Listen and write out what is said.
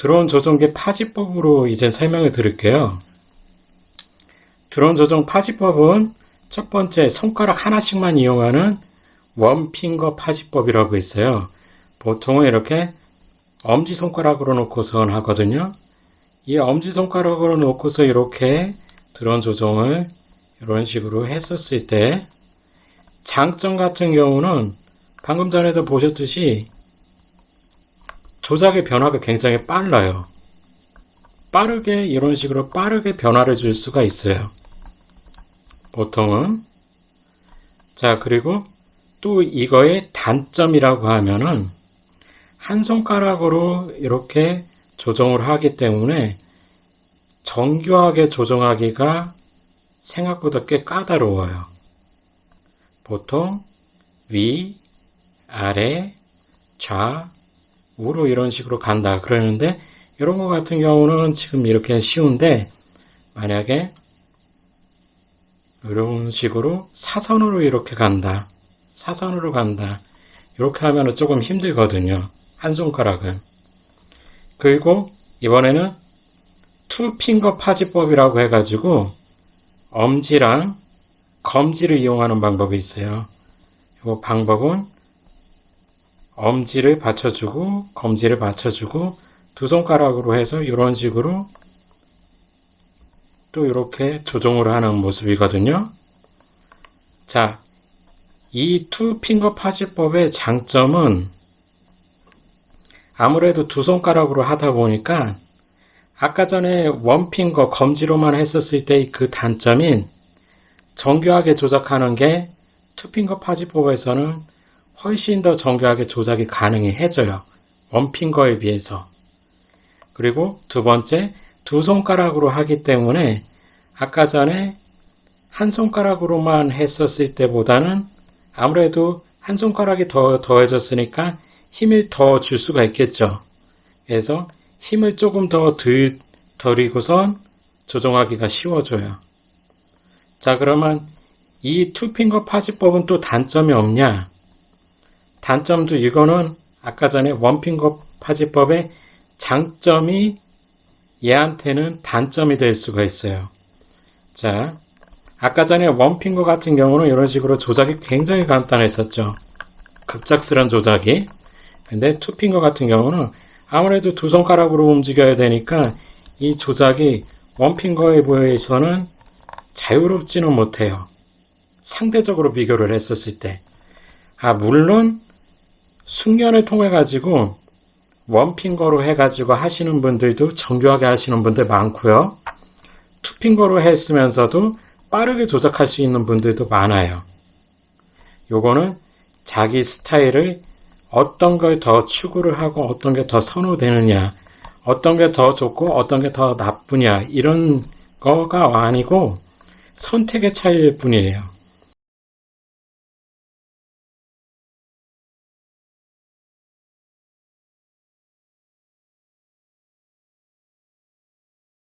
드론 조종기 파지법으로 이제 설명을 드릴게요. 드론 조종 파지법은 첫 번째 손가락 하나씩만 이용하는 원핑거 파지법이라고 있어요. 보통은 이렇게 엄지손가락으로 놓고선 하거든요. 이 엄지손가락으로 놓고서 이렇게 드론 조종을 이런 식으로 했었을 때 장점 같은 경우는 방금 전에도 보셨듯이 조작의 변화가 굉장히 빨라요. 빠르게 이런 식으로 빠르게 변화를 줄 수가 있어요. 보통은 자 그리고 또 이거의 단점이라고 하면은 한 손가락으로 이렇게 조정을 하기 때문에 정교하게 조정하기가 생각보다 꽤 까다로워요. 보통 위, 아래, 좌, 우로 이런 식으로 간다 그러는데 이런 거 같은 경우는 지금 이렇게 쉬운데 만약에 이런 식으로 사선으로 이렇게 간다. 사선으로 간다. 이렇게 하면 조금 힘들거든요. 한 손가락은. 그리고 이번에는 투핑거 파지법이라고 해가지고 엄지랑 검지를 이용하는 방법이 있어요. 이 방법은 엄지를 받쳐주고 검지를 받쳐주고 두 손가락으로 해서 이런 식으로 또 이렇게 조정을 하는 모습이거든요. 자, 이 투핑거 파지법의 장점은 아무래도 두 손가락으로 하다 보니까 아까 전에 원핑거 검지로만 했었을 때그 단점인 정교하게 조작하는 게 투핑거 파지법에서는 훨씬 더 정교하게 조작이 가능해져요. 원핑거에 비해서. 그리고 두 번째, 두 손가락으로 하기 때문에 아까 전에 한 손가락으로만 했었을 때보다는 아무래도 한 손가락이 더 더해졌으니까 힘을 더 줄 수가 있겠죠. 그래서 힘을 조금 더 덜, 덜이고선 조정하기가 쉬워져요. 자, 그러면 이 투핑거 파지법은 또 단점이 없냐? 단점도 이거는 아까 전에 원핑거 파지법의 장점이 얘한테는 단점이 될 수가 있어요. 자, 아까 전에 원핑거 같은 경우는 이런 식으로 조작이 굉장히 간단했었죠. 급작스런 조작이. 근데 투핑거 같은 경우는 아무래도 두 손가락으로 움직여야 되니까 이 조작이 원핑거에 비해서는 자유롭지는 못해요. 상대적으로 비교를 했었을 때. 아, 물론 숙련을 통해 가지고 원핑거로 해가지고 하시는 분들도 정교하게 하시는 분들 많고요. 투핑거로 했으면서도 빠르게 조작할 수 있는 분들도 많아요. 요거는 자기 스타일을 어떤 걸 더 추구를 하고 어떤 게 더 선호되느냐, 어떤 게 더 좋고 어떤 게 더 나쁘냐, 이런 거가 아니고 선택의 차이일 뿐이에요.